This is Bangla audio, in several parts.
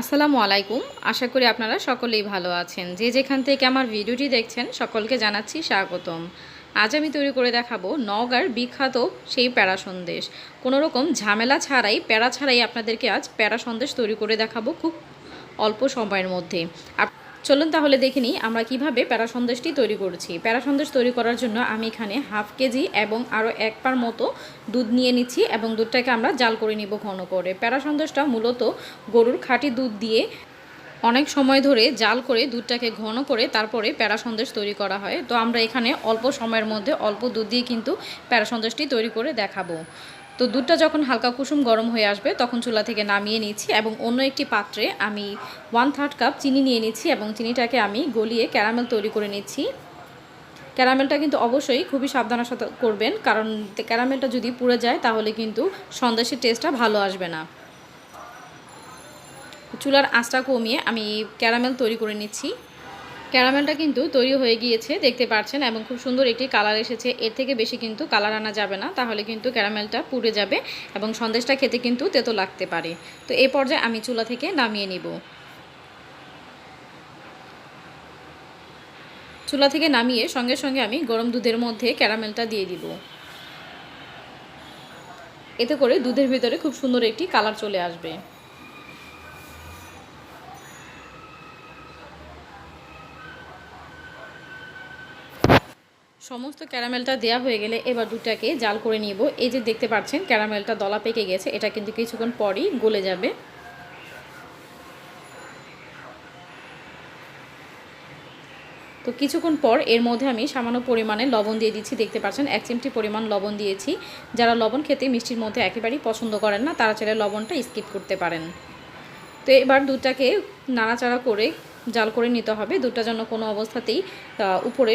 আসসালামু আলাইকুম। আশা করি আপনারা সকলেই ভালো আছেন। যে যেখান থেকে আমার ভিডিওটি দেখছেন, সকলকে জানাচ্ছি স্বাগতম। আজ আমি তৈরি করে দেখাবো নওগাঁর বিখ্যাত সেই প্যারা সন্দেশ। কোনো রকম ঝামেলা ছাড়াই, প্যারা ছাড়াই আপনাদেরকে আজ প্যারা সন্দেশ তৈরি করে দেখাবো খুব অল্প সময়ের মধ্যে। চলুন তাহলে দেখে নিই আমরা কীভাবে প্যারা সন্দেশটি তৈরি করছি। প্যারা সন্দেশ তৈরি করার জন্য আমি এখানে হাফ কেজি এবং আরও এক পার মতো দুধ নিয়ে নিচ্ছি এবং দুধটাকে আমরা জাল করে নিব ঘন করে। প্যারা সন্দেশটা মূলত গরুর খাঁটি দুধ দিয়ে অনেক সময় ধরে জাল করে দুধটাকে ঘন করে তারপরে প্যারা সন্দেশ তৈরি করা হয়। তো আমরা এখানে অল্প সময়ের মধ্যে অল্প দুধ দিয়ে কিন্তু প্যারা সন্দেশটি তৈরি করে দেখাবো। তো দুধটা যখন হালকা কুসুম গরম হয়ে আসবে, তখন চুলা থেকে নামিয়ে নিচ্ছি এবং অন্য একটি পাত্রে আমি ওয়ান থার্ড কাপ চিনি নিয়ে নিচ্ছি এবং চিনিটাকে আমি গলিয়ে ক্যারামেল তৈরি করে নিচ্ছি। ক্যারামেলটা কিন্তু অবশ্যই খুবই সাবধানের সাথে করবেন, কারণ ক্যারামেলটা যদি পুড়ে যায়, তাহলে কিন্তু সন্দেশের টেস্টটা ভালো আসবে না। চুলার আঁচটা কমিয়ে আমি ক্যারামেল তৈরি করে নিচ্ছি। ক্যারামেলটা কিন্তু তৈরি হয়ে গিয়েছে, দেখতে পাচ্ছেন এবং খুব সুন্দর একটি কালার এসেছে। এর থেকে বেশি কিন্তু কালার আনা যাবে না, তাহলে কিন্তু ক্যারামেলটা পুড়ে যাবে এবং সন্দেশটা খেতে কিন্তু তেতো লাগতে পারে। তো এই পর্যায়ে আমি চুলা থেকে নামিয়ে নিব। চুলা থেকে নামিয়ে সঙ্গে সঙ্গে আমি গরম দুধের মধ্যে ক্যারামেলটা দিয়ে দিব। এতে করে দুধের ভিতরে খুব সুন্দর একটি কালার চলে আসবে। সমস্ত ক্যারামেলটা দেওয়া হয়ে গেলে এবার দুটাকে জাল করে নিব। এই যে দেখতে পাচ্ছেন, ক্যারামেলটা দলা পেকে গেছে। এটা কিন্তু কিছুক্ষণ পরই গলে যাবে। তো কিছুক্ষণ পর এর মধ্যে আমি সামান্য পরিমাণে লবণ দিয়ে দিচ্ছি। দেখতে পাচ্ছেন, এক চিমটি পরিমাণ লবণ দিয়েছি। যারা লবণ খেতে মিষ্টির মধ্যে একেবারেই পছন্দ করেন না, তারা চাইলে লবণটা স্কিপ করতে পারেন। তো এবার দুধটাকে নাড়াচাড়া করে জাল করে নিতে হবে। দুধটা যেন কোনো অবস্থাতেই উপরে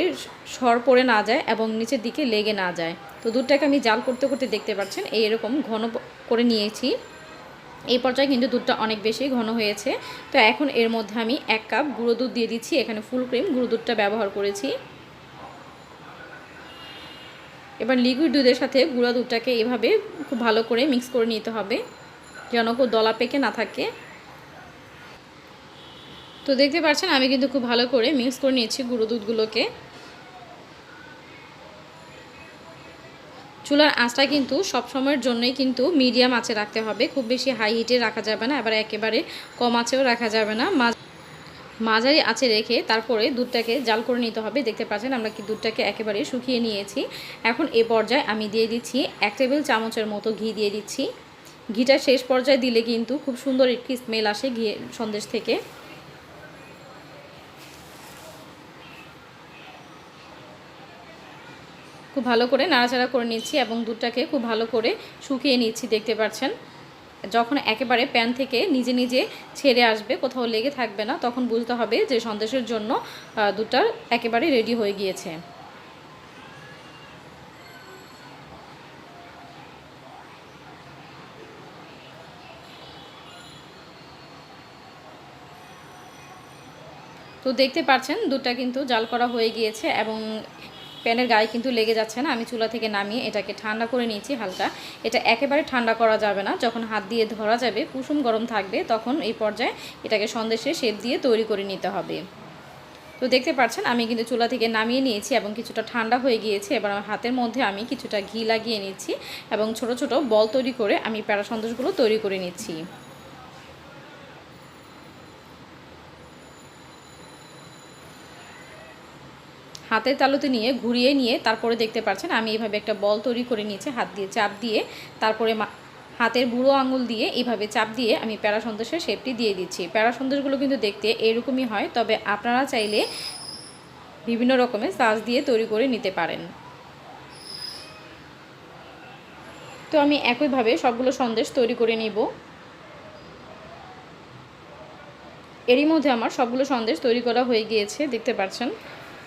সর পড়ে না যায় এবং নিচের দিকে লেগে না যায়। তো দুধটাকে আমি জাল করতে করতে দেখতে পাচ্ছেন, এই এরকম ঘন করে নিয়েছি। এই পর্যায়ে কিন্তু দুধটা অনেক বেশি ঘন হয়েছে। তো এখন এর মধ্যে আমি এক কাপ গুঁড়ো দুধ দিয়ে দিচ্ছি, এখানে ফুল ক্রিম, গুঁড়ো দুধটা ব্যবহার করেছি। এবার লিকুইড দুধের সাথে গুঁড়ো দুধটাকে এভাবে খুব ভালো করে মিক্স করে নিতে হবে, যেন খুব দলা পেকে না থাকে। তো দেখতে পাচ্ছেন, আমি কিন্তু খুব ভালো করে মিক্স করে নিয়েছি গুঁড়ো দুধগুলোকে। চুলার আঁচটা কিন্তু সব সময়ের জন্যই কিন্তু মিডিয়াম আঁচে রাখতে হবে। খুব বেশি হাই হিটে রাখা যাবে না আবার একেবারে কম আঁচেও রাখা যাবে না। মাঝারি আঁচে রেখে তারপরে দুধটাকে জাল করে নিতে হবে। দেখতে পাচ্ছেন, আমরা কি দুধটাকে একেবারে শুকিয়ে নিয়েছি। এখন এ পর্যায়ে আমি দিয়ে দিচ্ছি এক টেবিল চামচের মতো ঘি দিয়ে দিচ্ছি। ঘিটা শেষ পর্যায়ে দিলে কিন্তু খুব সুন্দর একটি স্মেল আসে ঘি সন্দেশ থেকে। খুব ভালো করে নাড়াচাড়া করে নিচ্ছি এবং দুধটাকে খুব ভালো করে শুকিয়ে নিচ্ছি, দেখতে পাচ্ছেন। যখন একেবারে প্যান থেকে নিজে নিজে ছেড়ে আসবে, কোথাও লেগে থাকবে না, তখন বুঝতে হবে যে সন্দেশের জন্য দুধটা একেবারে রেডি হয়ে গিয়েছে। তো দেখতে পাচ্ছেন, দুধটা কিন্তু জাল করা হয়ে গিয়েছে এবং প্যানের গায়ে কিন্তু লেগে যাচ্ছে না। আমি চুলা থেকে নামিয়ে এটাকে ঠান্ডা করে নিয়েছি হালকা। এটা একেবারে ঠান্ডা করা যাবে না। যখন হাত দিয়ে ধরা যাবে, কুসুম গরম থাকবে, তখন এই পর্যায়ে এটাকে সন্দেশে শেপ দিয়ে তৈরি করে নিতে হবে। তো দেখতে পাচ্ছেন, আমি কিন্তু চুলা থেকে নামিয়ে নিয়েছি এবং কিছুটা ঠান্ডা হয়ে গিয়েছে। এবার আমার হাতের মধ্যে আমি কিছুটা ঘি লাগিয়ে নিচ্ছি এবং ছোট ছোট বল তৈরি করে আমি প্যারা সন্দেশগুলো তৈরি করে নিচ্ছি। হাতের তালুতে নিয়ে, ঘুরিয়ে নিয়ে তারপরে দেখতে পাচ্ছেন আমি এইভাবে একটা বল তৈরি করে নিয়েছি, হাত দিয়ে চাপ দিয়ে, তারপরে হাতের বুড়ো আঙুল দিয়ে এইভাবে চাপ দিয়ে আমি প্যারা সন্দেশের শেপটি দিয়ে দিচ্ছি। প্যারা সন্দেশগুলো কিন্তু দেখতে এরকমই হয়, তবে আপনারা চাইলে বিভিন্ন রকমের সাজ দিয়ে তৈরি করে নিতে পারেন। তো আমি একইভাবে সবগুলো সন্দেশ তৈরি করে নিব। এরই মধ্যে আমার সবগুলো সন্দেশ তৈরি করা হয়ে গিয়েছে, দেখতে পাচ্ছেন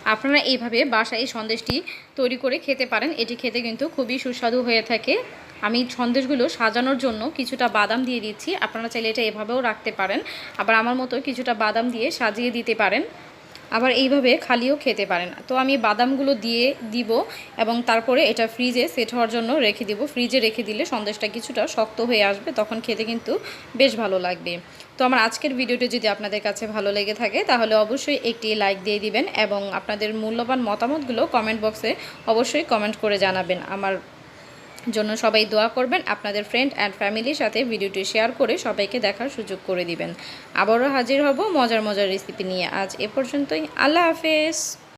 আপনারা এইভাবে বাসায় এই সন্দেশটি তৈরি করে খেতে পারেন। এটি খেতে কিন্তু খুবই সুস্বাদু হয়ে থাকে। আমি সন্দেশগুলো সাজানোর জন্য কিছুটা বাদাম দিয়ে দিচ্ছি। আপনারা চাইলে এটা এভাবেও রাখতে পারেন। আবার আমার মতো কিছুটা বাদাম দিয়ে সাজিয়ে দিতে পারেন। আবার এইভাবে খালিও খেতে পারেন। তো আমি বাদামগুলো দিয়ে দিব এবং তারপরে এটা ফ্রিজে সেট হওয়ার জন্য রেখে দিব। ফ্রিজে রেখে দিলে সন্দেশটা কিছুটা শক্ত হয়ে আসবে। তখন খেতে কিন্তু বেশ ভালো লাগবে। তো আমার আজকের ভিডিওটি যদি আপনাদের কাছে ভালো লেগে থাকে, তাহলে অবশ্যই একটি লাইক দিয়ে দিবেন এবং আপনাদের মূল্যবান মতামতগুলো কমেন্ট বক্সে অবশ্যই কমেন্ট করে জানাবেন। আমার জন্য সবাই দোয়া করবেন, আপনাদের ফ্রেন্ড অ্যান্ড ফ্যামিলির সাথে ভিডিওটি শেয়ার করে সবাইকে দেখার সুযোগ করে দিবেন। আবারও হাজির হব মজার মজার রেসিপি নিয়ে। আজ এ পর্যন্তই। আল্লাহ হাফেজ।